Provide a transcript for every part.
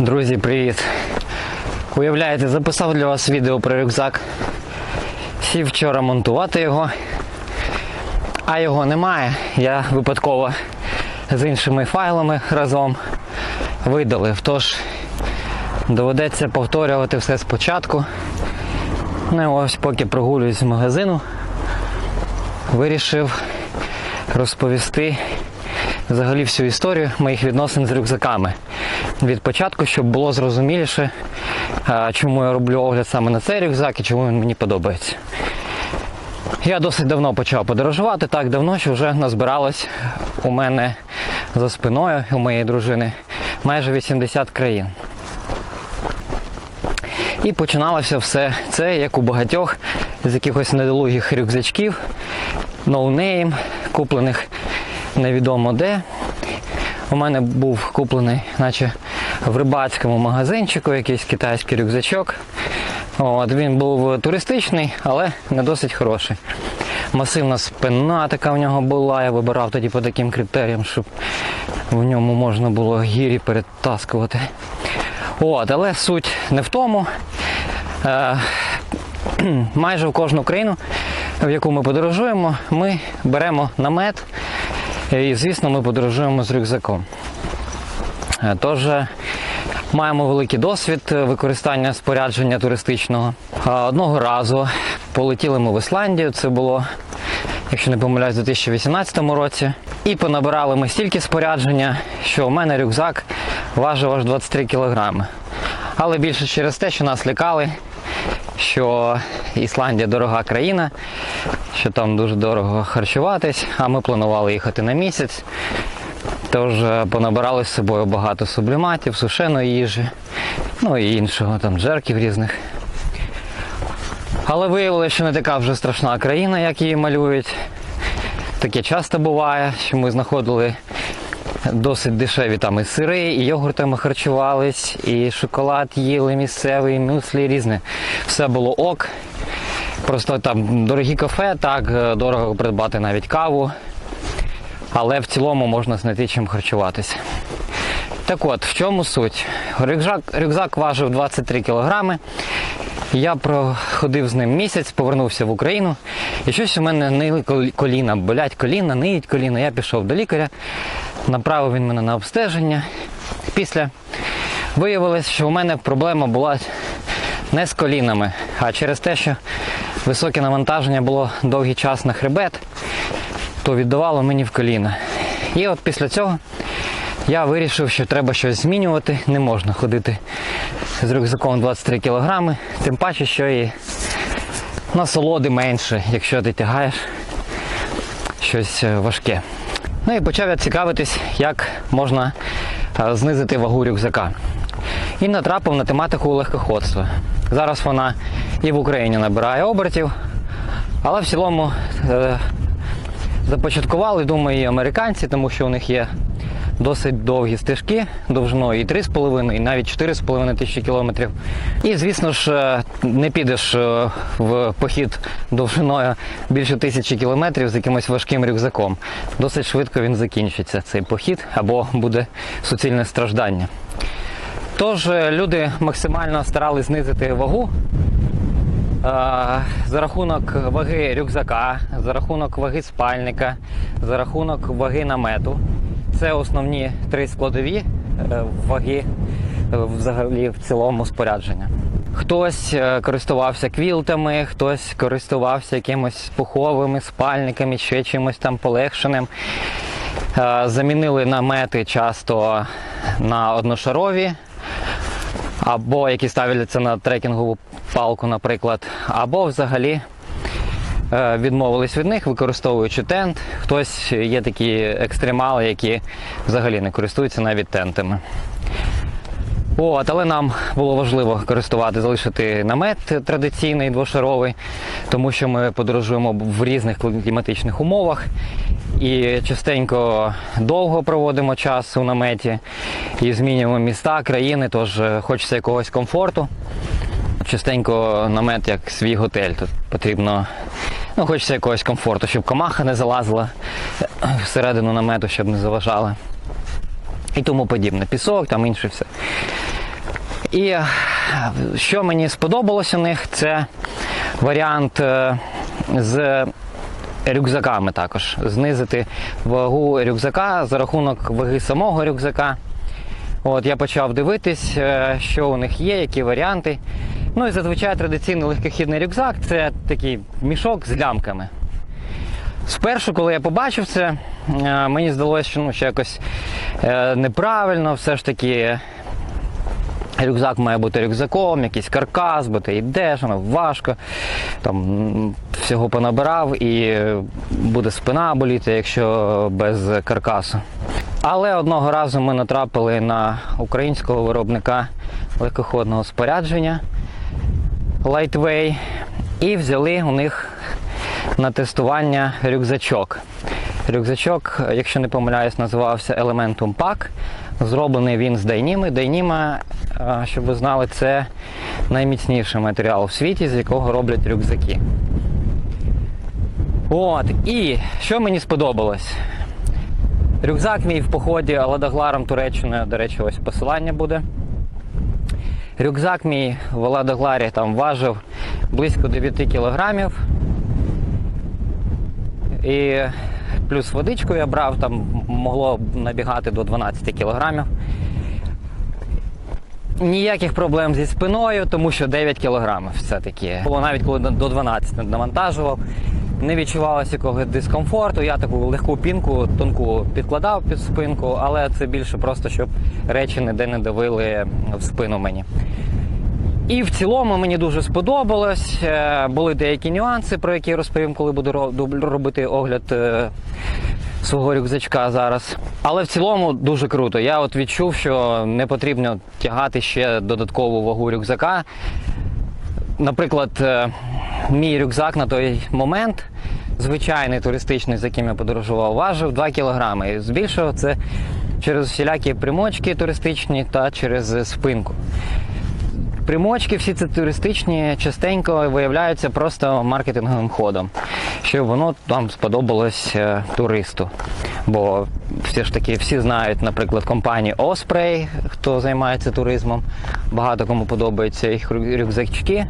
Друзі, привіт! Уявляєте, записав для вас відео про рюкзак. Сів вчора монтувати його, а його немає. Я випадково з іншими файлами разом видалив. Тож доведеться повторювати все спочатку. Ну і ось поки прогулююсь з магазину, вирішив розповісти взагалі всю історію моїх відносин з рюкзаками. Від початку, щоб було зрозуміліше, чому я роблю огляд саме на цей рюкзак і чому він мені подобається. Я досить давно почав подорожувати, так давно, що вже назбиралось у мене за спиною, у моєї дружини, майже 80 країн. І починалося все це, як у багатьох, з якихось недолугих рюкзачків, ноунейм, куплених невідомо де. У мене був куплений, наче в рибацькому магазинчику, якийсь китайський рюкзачок. От, він був туристичний, але не досить хороший. Масивна спина така в нього була. Я вибирав тоді по таким критеріям, щоб в ньому можна було гірі перетаскувати. От, але суть не в тому. Е, майже в кожну країну, в яку ми подорожуємо, ми беремо намет. І, звісно, ми подорожуємо з рюкзаком. Е, Тож е, маємо великий досвід е, використання спорядження туристичного. Одного разу полетіли ми в Ісландію, це було, якщо не помиляюсь, у 2018 році. І понабирали ми стільки спорядження, що у мене рюкзак важив аж 23 кілограми. Але більше через те, що нас лякали, що Ісландія дорога країна, що там дуже дорого харчуватись, а ми планували їхати на місяць. Тож е, понабирали з собою багато субліматів, сушеної їжі, ну і іншого, там джерків різних. Але виявилося, що не така вже страшна країна, як її малюють. Таке часто буває, що ми знаходили досить дешеві там і сири, і йогуртами харчувались, і шоколад їли місцевий, мюслі різне. Все було ок. Просто там дорогі кафе, так, е, дорого придбати навіть каву. Але в цілому можна знайти чим харчуватися. Так от, в чому суть? Рюкзак, рюкзак важив 23 кілограми. Я проходив з ним місяць, повернувся в Україну, і щось у мене нили коліна, болять коліна, ниють коліна. Я пішов до лікаря, направив він мене на обстеження. Після виявилось, що у мене проблема була не з колінами, а через те, що високе навантаження було довгий час на хребет, то віддавало мені в коліна. І от після цього я вирішив, що треба щось змінювати. Не можна ходити з рюкзаком 23 кілограми, тим паче, що і насолоди менше, якщо ти тягаєш щось е, важке. Ну і почав я цікавитись, як можна е, знизити вагу рюкзака. І натрапив на тематику легкоходства. Зараз вона і в Україні набирає обертів, але в цілому е, започаткували, думаю, і американці, тому що у них є досить довгі стежки довжиною і 3,5, і навіть 4,5 тисячі кілометрів. І, звісно ж, е, не підеш е, в похід довжиною більше тисячі кілометрів з якимось важким рюкзаком. Досить швидко він закінчиться, цей похід, або буде суцільне страждання. Тож е, люди максимально старались знизити вагу за рахунок ваги рюкзака, за рахунок ваги спальника, за рахунок ваги намету. Це основні три складові е, ваги е, взагалі в цілому спорядження. Хтось е, користувався квілтами, хтось користувався якимось пуховими спальниками, ще чимось там полегшеним. Замінили намети часто на одношарові, або які ставляться на трекінгову палку, наприклад, або взагалі відмовились від них, використовуючи тент. Хтось є такі екстремали, які взагалі не користуються навіть тентами. От, але нам було важливо користувати, залишити намет традиційний двошаровий, тому що ми подорожуємо в різних кліматичних умовах і частенько довго проводимо час у наметі і змінюємо міста, країни, тож е, хочеться якогось комфорту. Частенько намет як свій готель. Тут потрібно, ну, хочеться якогось комфорту, щоб комаха не залазила всередину намету, щоб не заважала. І тому подібне. Пісок, там інше все. І е, що мені сподобалось у них, це варіант е, з рюкзаками також. Знизити вагу рюкзака за рахунок ваги самого рюкзака. От я почав дивитись, е, що у них є, які варіанти. Ну і зазвичай традиційний легкохідний рюкзак це такий мішок з лямками. Спершу, коли я побачив це, е, мені здалося, що ну, що якось е, неправильно, все ж таки рюкзак має бути рюкзаком, якийсь каркас, бо ти йдеш, воно важко. Там всього понабирав і е, буде спина боліти, якщо без каркасу. Але одного разу ми натрапили на українського виробника легкоходного спорядження Lightway і взяли у них на тестування рюкзачок. Рюкзачок, якщо не помиляюсь, називався Elementum Pack. Зроблений він з Дайніми. Дайніма, щоб ви знали, це найміцніший матеріал в світі, з якого роблять рюкзаки. От, і що мені сподобалось? Рюкзак мій в поході Ладогларом Туреччиною, до речі, ось посилання буде. Рюкзак мій в Ладогларі там важив близько 9 кілограмів. І плюс водичку я брав, там могло набігати до 12 кілограмів. Ніяких проблем зі спиною, тому що 9 кілограмів все-таки. Було навіть коли до 12 навантажував, не відчувалося якогось дискомфорту. Я таку легку пінку тонку підкладав під спинку, але це більше просто, щоб речі ніде не давили в спину мені. І в цілому мені дуже сподобалось. Е, Були деякі нюанси, про які розповім, коли буду робити огляд е, свого рюкзачка зараз. Але в цілому дуже круто. Я от відчув, що не потрібно тягати ще додаткову вагу рюкзака. Наприклад, е, мій рюкзак на той момент, звичайний туристичний, з яким я подорожував, важив 2 кілограми. І Збільшив це через всілякі примочки туристичні та через спинку. Примочки всі ці туристичні частенько виявляються просто маркетинговим ходом, щоб воно там сподобалось е, туристу. Бо все ж таки всі знають, наприклад, компанію Osprey, хто займається туризмом. Багато кому подобаються їх рюкзачки.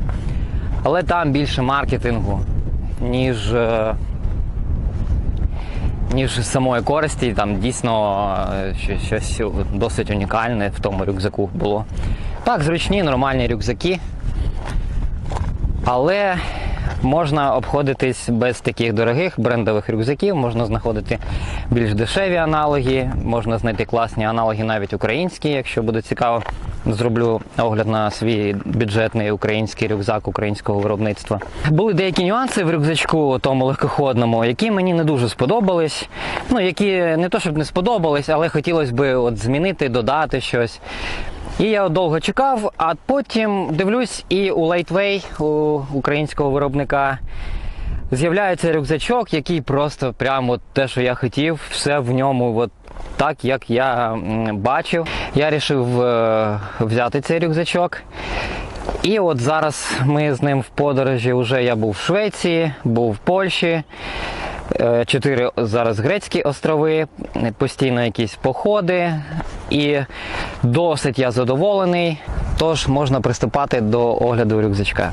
Але там більше маркетингу, ніж, е, ніж самої користі. Там дійсно е, щось досить унікальне в тому рюкзаку було. Так, зручні, нормальні рюкзаки. Але можна обходитись без таких дорогих брендових рюкзаків, можна знаходити більш дешеві аналоги, можна знайти класні аналоги навіть українські, якщо буде цікаво. Зроблю огляд на свій бюджетний український рюкзак українського виробництва. Були деякі нюанси в рюкзачку, тому легкоходному, які мені не дуже сподобались. Ну, які не то, щоб не сподобались, але хотілося б от змінити, додати щось. І я довго чекав, а потім дивлюсь, і у Lightway, у українського виробника, з'являється рюкзачок, який просто прямо те, що я хотів, все в ньому от так, як я бачив. Я вирішив е, взяти цей рюкзачок. І от зараз ми з ним в подорожі. Вже я був в Швеції, був в Польщі. Е, Чотири зараз грецькі острови, постійно якісь походи, і досить я задоволений. Тож можна приступати до огляду рюкзачка.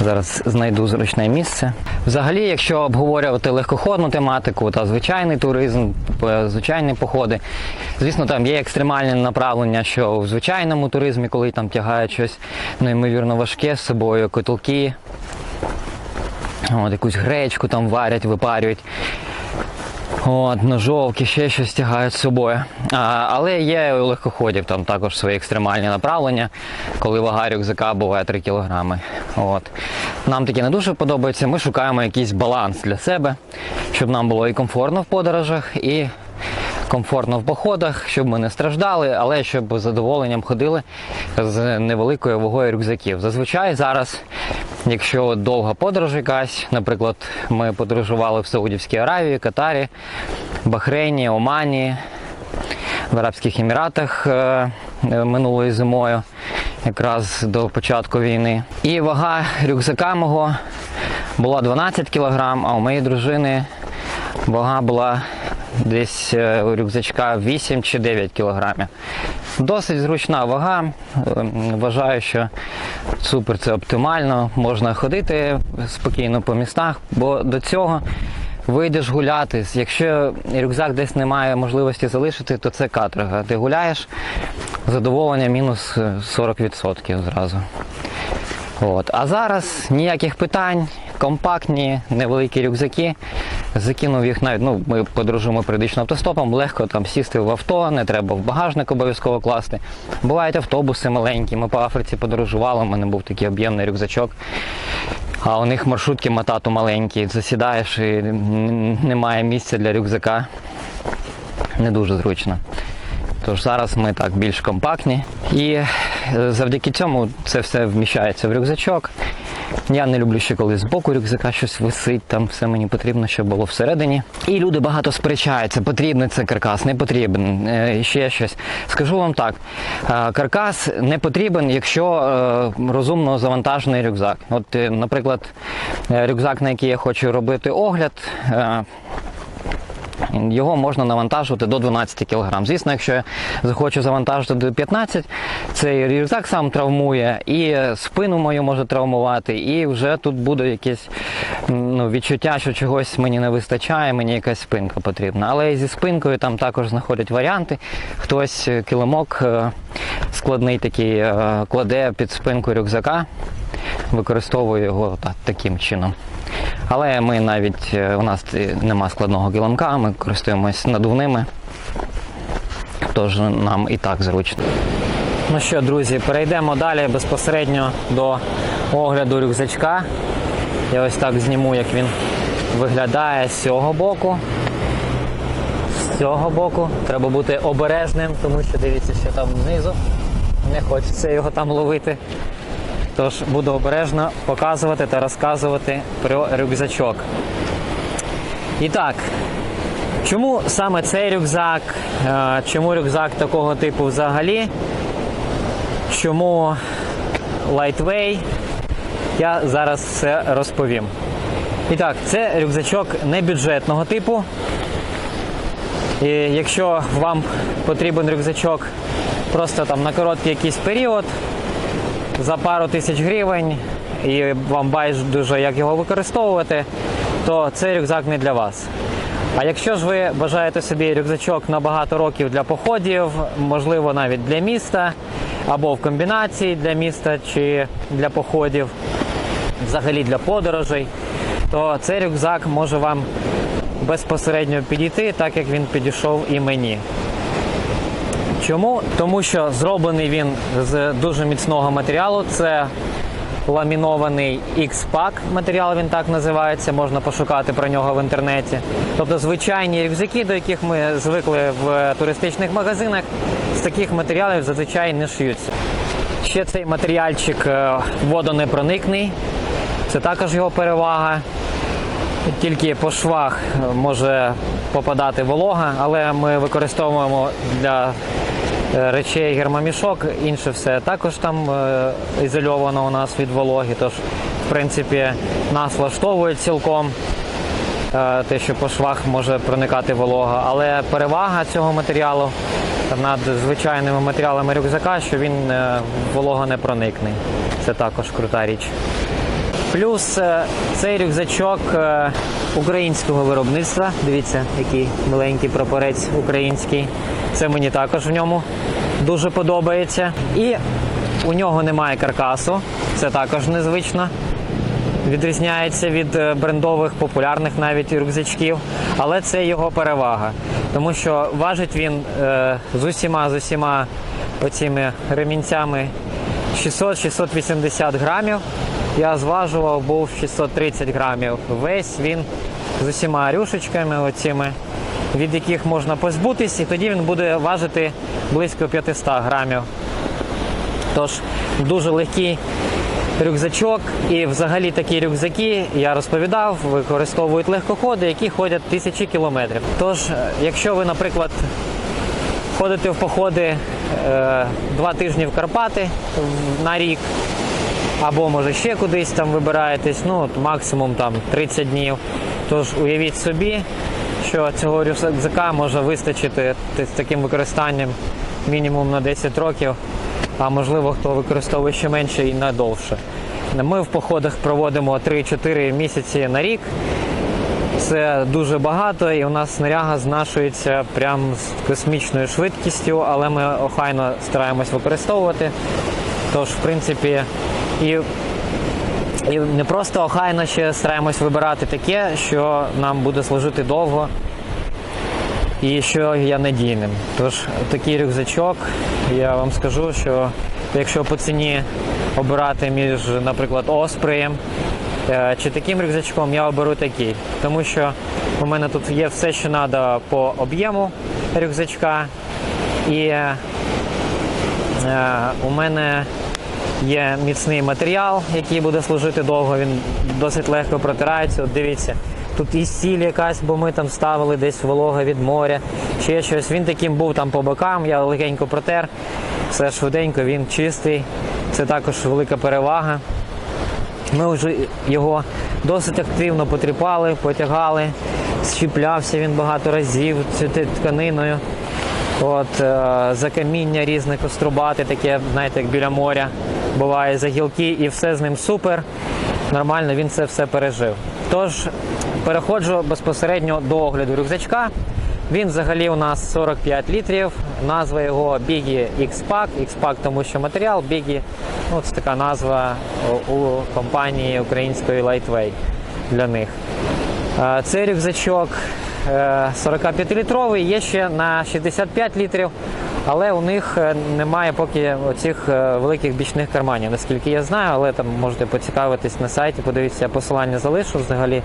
Зараз знайду зручне місце. Взагалі, якщо обговорювати легкоходну тематику та звичайний туризм, звичайні походи, звісно, там є екстремальне направлення, що в звичайному туризмі, коли там тягають щось неймовірно важке з собою, котелки, От, якусь гречку там варять, випарюють. От, ножовки, ще щось тягають з собою. А, але є у легкоходів там також свої екстремальні направлення, коли вага рюкзака буває 3 кілограми. От. Нам таке не дуже подобається. Ми шукаємо якийсь баланс для себе, щоб нам було і комфортно в подорожах, і комфортно в походах, щоб ми не страждали, але щоб з задоволенням ходили з невеликою вагою рюкзаків. Зазвичай зараз, якщо довга подорож якась, наприклад, ми подорожували в Саудівській Аравії, Катарі, Бахрейні, Омані, в Арабських Еміратах е, минулою зимою, якраз до початку війни. І вага рюкзака мого була 12 кг, а у моєї дружини вага була десь е, у рюкзачка 8 чи 9 кілограмів. Досить зручна вага. Ем, Вважаю, що супер це оптимально. Можна ходити спокійно по містах, бо до цього вийдеш гуляти. Якщо рюкзак десь немає можливості залишити, то це каторга. Ти гуляєш, задоволення мінус е, 40% зразу. От. А зараз ніяких питань, компактні, невеликі рюкзаки. Закинув їх навіть, ну, ми подорожуємо періодично автостопом, легко там сісти в авто, не треба в багажник обов'язково класти. Бувають автобуси маленькі, ми по Африці подорожували, у мене був такий об'ємний рюкзачок. А у них маршрутки матату маленькі, засідаєш і немає місця для рюкзака. Не дуже зручно. Тож зараз ми так більш компактні. І завдяки цьому це все вміщається в рюкзачок. Я не люблю ще коли з боку рюкзака щось висить, там все мені потрібно, щоб було всередині. І люди багато сперечаються, потрібний це каркас, не потрібен, е, ще щось. Скажу вам так: е, каркас не потрібен, якщо е, розумно завантажений рюкзак. От, наприклад, рюкзак, на який я хочу робити огляд. Його можна навантажувати до 12 кг. Звісно, якщо я захочу завантажити до 15, цей рюкзак сам травмує, і спину мою може травмувати, і вже тут буде якесь ну, відчуття, що чогось мені не вистачає, мені якась спинка потрібна. Але зі спинкою там також знаходять варіанти. Хтось е, килимок е, складний такий е, кладе під спинку рюкзака, використовує його та- таким чином. Але ми навіть е, у нас нема складного килимка, ми користуємось надувними, тож нам і так зручно. Ну що, друзі, перейдемо далі безпосередньо до огляду рюкзачка. Я ось так зніму, як він виглядає з цього боку. З цього боку треба бути обережним, тому що дивіться, що там знизу. Не хочеться його там ловити. Тож буду обережно показувати та розказувати про рюкзачок. І так, чому саме цей рюкзак? Е, Чому рюкзак такого типу взагалі? Чому Lightway? Я зараз все розповім. І так, це рюкзачок не бюджетного типу. І якщо вам потрібен рюкзачок просто там на короткий якийсь період, за пару тисяч гривень і вам байдуже, як його використовувати, то цей рюкзак не для вас. А якщо ж ви бажаєте собі рюкзачок на багато років для походів, можливо, навіть для міста, або в комбінації для міста чи для походів, взагалі для подорожей, то цей рюкзак може вам безпосередньо підійти, так як він підійшов і мені. Чому? Тому що зроблений він з дуже міцного матеріалу. Це ламінований X-Pack матеріал, він так називається, можна пошукати про нього в інтернеті. Тобто звичайні рюкзаки, до яких ми звикли в туристичних магазинах, з таких матеріалів зазвичай не шиються. Ще цей матеріальчик е, водонепроникний, це також його перевага. Тільки по швах е, може попадати волога, але ми використовуємо для речей гермомішок, інше все також там е, ізольовано у нас від вологи. Тож, в принципі, нас влаштовує цілком е, те, що по швах може проникати волога. Але перевага цього матеріалу над звичайними матеріалами рюкзака, що він е, вологонепроникний. Це також крута річ. Плюс е, цей рюкзачок е, українського виробництва. Дивіться, який маленький прапорець український. Це мені також в ньому дуже подобається. І у нього немає каркасу, це також незвично. Відрізняється від е, брендових популярних навіть рюкзачків, але це його перевага, тому що важить він е, з усіма з усіма оціми ремінцями 600-680 грамів. Я зважував, був 630 грамів. Весь він з усіма рюшечками, оціми, від яких можна позбутись, і тоді він буде важити близько 500 грамів. Тож дуже легкий рюкзачок, і взагалі такі рюкзаки, я розповідав, використовують легкоходи, які ходять тисячі кілометрів. Тож, якщо ви, наприклад, ходите в походи е, два тижні в Карпати на рік, або може ще кудись там вибираєтесь, ну максимум там 30 днів. Тож уявіть собі, що цього рюкзака може вистачити з таким використанням мінімум на 10 років, а можливо хто використовує ще менше і надовше. Ми в походах проводимо 3-4 місяці на рік. Це дуже багато, і у нас снаряга знашується прям з космічною швидкістю, але ми охайно стараємось використовувати. Тож, в принципі, і, і не просто охайно ще стараємось вибирати таке, що нам буде служити довго і що є надійним. Тож такий рюкзачок, я вам скажу, що якщо по ціні обирати між, наприклад, Оспреєм е, чи таким рюкзачком, я оберу такий. Тому що у мене тут є все, що треба по об'єму рюкзачка. І е, у мене є міцний матеріал, який буде служити довго. Він досить легко протирається. От дивіться, тут і сіль якась, бо ми там ставили десь волога від моря, ще щось. Він таким був там по бокам, я легенько протер. Все швиденько, він чистий. Це також велика перевага. Ми вже його досить активно потріпали, потягали, щіплявся він багато разів тканиною. От, е, закаміння різне кострубати, таке, знаєте, як біля моря буває за гілки, і все з ним супер. Нормально він це все пережив. Тож переходжу безпосередньо до огляду рюкзачка. Він взагалі у нас 45 літрів. Назва його Biggie X-Pack. X-Pack, тому що матеріал Biggie, ну це така назва у компанії української Lightweight для них. Е, Цей рюкзачок е, 45-літровий, є ще на 65 літрів, але у них е, немає поки оцих е, великих бічних карманів, наскільки я знаю, але там можете поцікавитись на сайті, подивитися, я посилання залишу взагалі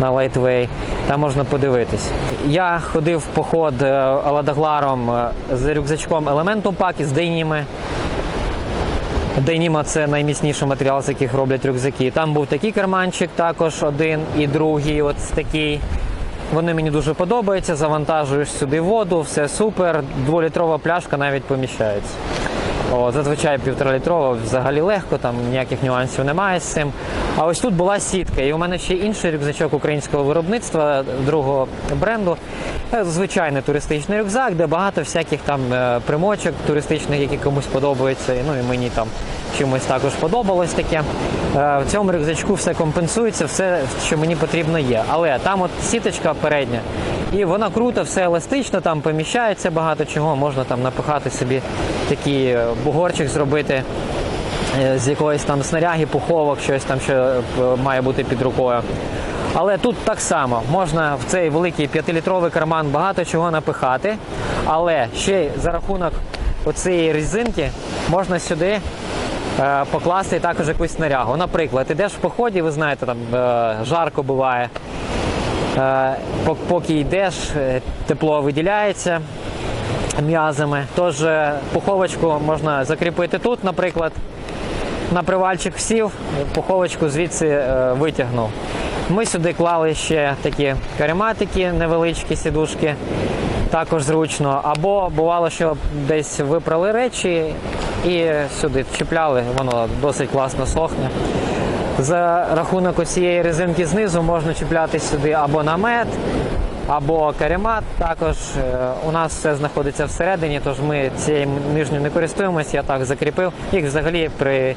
на Lightway, там можна подивитись. Я ходив в поход е, Аладагларом з рюкзачком Elementum Pack із деніми. Деніма це найміцніший матеріал, з яких роблять рюкзаки. Там був такий карманчик, також один і другий, от такий. Вони мені дуже подобаються. Завантажуєш сюди воду, все супер. Дволітрова пляшка навіть поміщається. О, зазвичай півторалітрова взагалі легко, там ніяких нюансів немає з цим. А ось тут була сітка, і у мене ще інший рюкзачок українського виробництва другого бренду. Е, Звичайний туристичний рюкзак, де багато всяких там е, примочок туристичних, які комусь подобаються. Ну і мені там чимось також подобалось таке. Е, В цьому рюкзачку все компенсується, все, що мені потрібно є. Але там от сіточка передня, і вона круто, все еластично, там поміщається багато чого, можна там напихати собі такий е, бугорчик зробити е, з якоїсь там снаряги, пуховок, щось там, що має бути під рукою. Але тут так само можна в цей великий 5-літровий карман багато чого напихати, але ще й за рахунок оцієї резинки можна сюди е, покласти також якусь снарягу. Наприклад, ідеш в поході, ви знаєте, там е, жарко буває. Е, поки йдеш, тепло виділяється м'язами. Тож пуховочку можна закріпити тут, наприклад. На привальчик сів, пуховочку звідси витягнув. Ми сюди клали ще такі карематики, невеличкі сідушки, також зручно. Або бувало, що десь випрали речі і сюди чіпляли, воно досить класно сохне. За рахунок цієї резинки знизу можна чіпляти сюди або намет, або каремат. Також е, у нас все знаходиться всередині, тож ми цією нижньою не користуємося. Я так закріпив. Їх взагалі при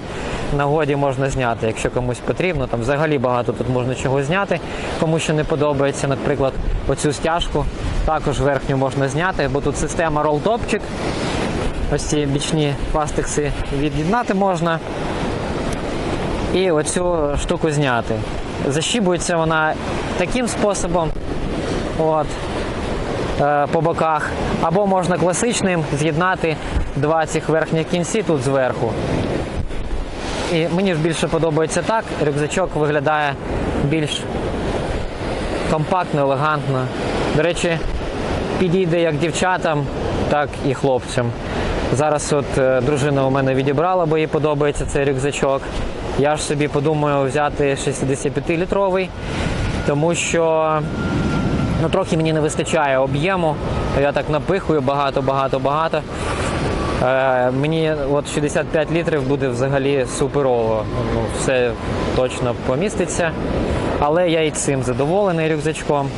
нагоді можна зняти, якщо комусь потрібно. Там взагалі багато тут можна чого зняти. Кому що не подобається, наприклад, оцю стяжку також верхню можна зняти, бо тут система ролтопчик. Ось ці бічні пластикси від'єднати можна і оцю штуку зняти. Защібується вона таким способом, от, е, по боках, або можна класичним з'єднати два цих верхніх кінці тут зверху. І мені ж більше подобається так. Рюкзачок виглядає більш компактно, елегантно. До речі, підійде як дівчатам, так і хлопцям. Зараз от е, дружина у мене відібрала, бо їй подобається цей рюкзачок. Я ж собі подумаю взяти 65-літровий, тому що ну, трохи мені не вистачає об'єму. Я так напихую багато, багато, багато. Е, мені от 65 літрів буде взагалі суперово. Ну, все точно поміститься. Але я і цим задоволений рюкзачком.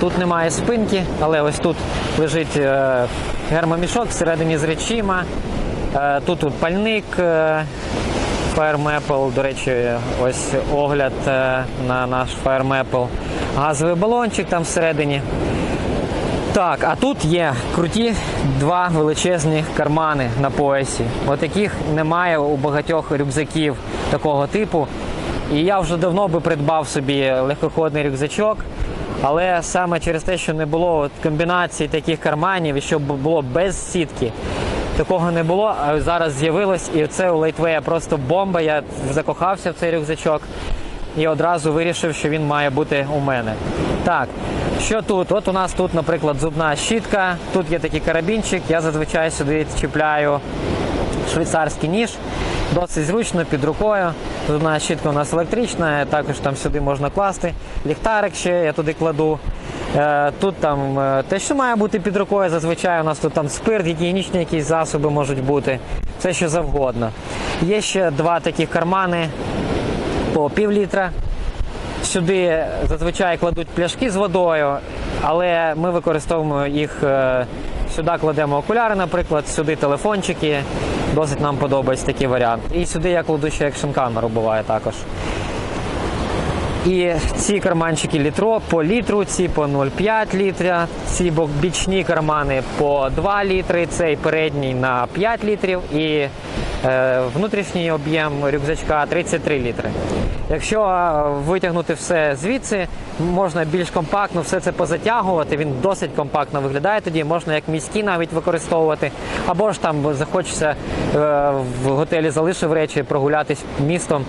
Тут немає спинки, але ось тут лежить е, гермомішок всередині з речима. Е, Тут пальник е, Fire Maple, до речі, ось огляд е, на наш Fire Maple. Газовий балончик там всередині. Так, а тут є круті два величезні кармани на поясі. От яких немає у багатьох рюкзаків такого типу. І я вже давно би придбав собі легкоходний рюкзачок, але саме через те, що не було комбінації таких карманів і щоб було без сітки, такого не було. А зараз з'явилось, і це у Лейтвея просто бомба. Я закохався в цей рюкзачок і одразу вирішив, що він має бути у мене. Так, що тут? От у нас тут, наприклад, зубна щітка, тут є такий карабінчик, я зазвичай сюди чіпляю швейцарський ніж. Досить зручно під рукою. Зубна щітка у нас електрична, також там сюди можна класти. Ліхтарик ще я туди кладу. Е, Тут там е, те, що має бути під рукою, зазвичай у нас тут там спирт, гігієнічні якісь засоби можуть бути. Все що завгодно. Є ще два таких кармани по пів літра. Сюди зазвичай кладуть пляшки з водою, але ми використовуємо їх. е, Сюди кладемо окуляри, наприклад, сюди телефончики. Досить нам подобається такий варіант. І сюди я кладу ще екшн камеру буває також. І ці карманчики літро по літру, ці по 0,5 літра, ці бічні кармани по 2 літри, цей передній на 5 літрів і е, внутрішній об'єм рюкзачка 33 літри. Якщо е, витягнути все звідси, можна більш компактно все це позатягувати. Він досить компактно виглядає. Тоді можна як міські навіть використовувати, або ж там захочеться е, в готелі залишив речі, прогулятись містом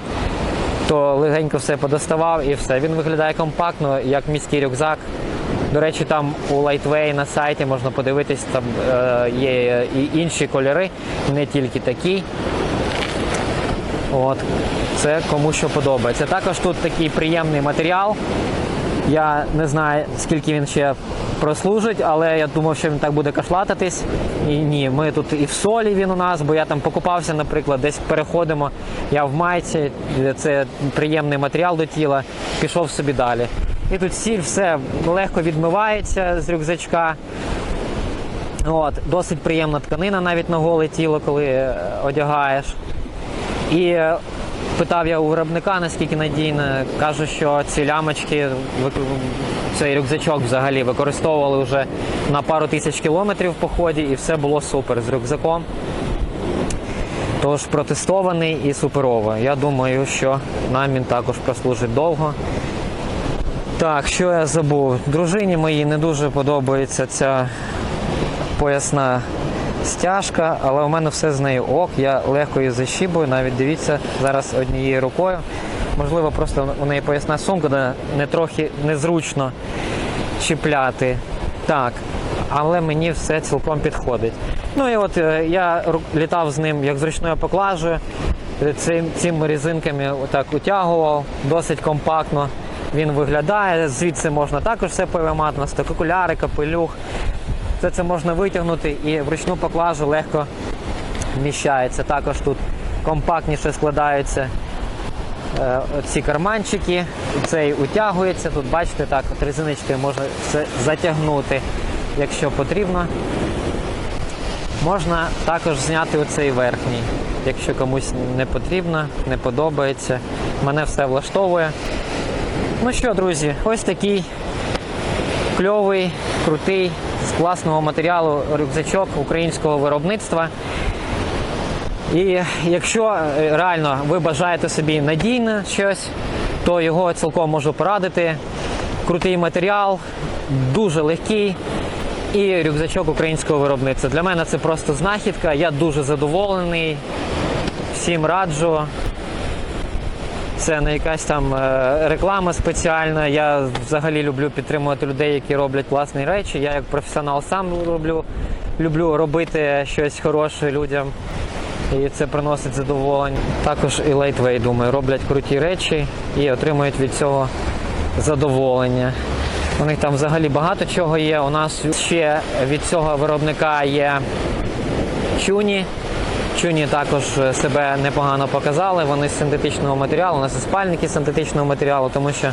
то легенько все подоставав і все. Він виглядає компактно, як міський рюкзак. До речі, там у Lightway на сайті можна подивитись, там е, є і інші кольори, не тільки такі. От. Це кому що подобається. Також тут такий приємний матеріал. Я не знаю, скільки він ще прослужить, але я думав, що він так буде кашлататись. І ні, ми тут і в солі він у нас, бо я там покупався, наприклад, десь переходимо. Я в майці, це приємний матеріал до тіла, пішов собі далі. І тут сіль все легко відмивається з рюкзачка. От, досить приємна тканина навіть на голе тіло, коли е, одягаєш. І е, питав я у виробника, наскільки надійно. Кажу, що ці лямочки, цей рюкзачок взагалі використовували вже на пару тисяч кілометрів в поході, і все було супер з рюкзаком. Тож протестований і суперовий. Я думаю, що нам він також прослужить довго. Так, що я забув? Дружині моїй не дуже подобається ця поясна стяжка, але у мене все з нею ок, я легко її защібую, навіть дивіться зараз однією рукою. Можливо, просто у неї поясна сумка, де не трохи незручно чіпляти. Так, але мені все цілком підходить. Ну і от е, я літав з ним як зручною поклажею, е, цим, цими резинками отак утягував, досить компактно він виглядає. Звідси можна також все повимати, у нас так окуляри, капелюх. Все це можна витягнути і вручну поклажу легко вміщається. Також тут компактніше складаються е, ці карманчики, цей утягується. Тут бачите, так, от резиночкою можна все затягнути, якщо потрібно. Можна також зняти оцей верхній, якщо комусь не потрібно, не подобається. Мене все влаштовує. Ну що, друзі, ось такий кльовий, крутий, з класного матеріалу рюкзачок українського виробництва. І якщо е, реально ви бажаєте собі надійне щось, то його цілком можу порадити. Крутий матеріал, дуже легкий і рюкзачок українського виробництва. Для мене це просто знахідка. Я дуже задоволений. Всім раджу. Це не якась там е, реклама спеціальна. Я взагалі люблю підтримувати людей, які роблять класні речі. Я як професіонал сам роблю, люблю робити щось хороше людям. І це приносить задоволення. Також і Lightway, думаю, роблять круті речі і отримують від цього задоволення. У них там взагалі багато чого є. У нас ще від цього виробника є чуні. Чуні також себе непогано показали. Вони з синтетичного матеріалу, у нас і спальники з синтетичного матеріалу, тому що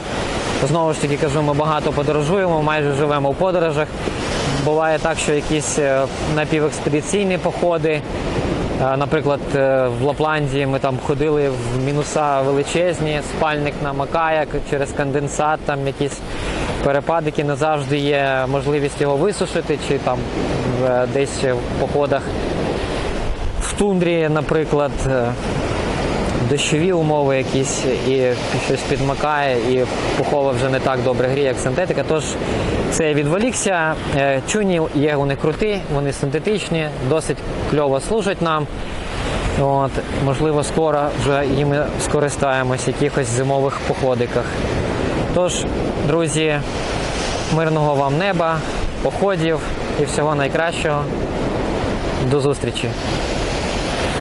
знову ж таки кажу, ми багато подорожуємо, майже живемо в подорожах. буває так, що якісь е, напівекспедиційні походи. Е, Наприклад, е, в Лапландії ми там ходили в мінуса величезні, спальник намакає через конденсат, там якісь перепадики, не завжди є можливість його висушити, чи там десь в походах тундрі, наприклад, е, дощові умови якісь і щось підмакає, і пухова вже не так добре гріє, як синтетика. Тож це відволікся. Е, Чуні є вони круті, вони синтетичні, досить кльово служать нам. От, можливо, скоро вже їми скористаємось в якихось зимових походиках. Тож, друзі, мирного вам неба, походів і всього найкращого. До зустрічі!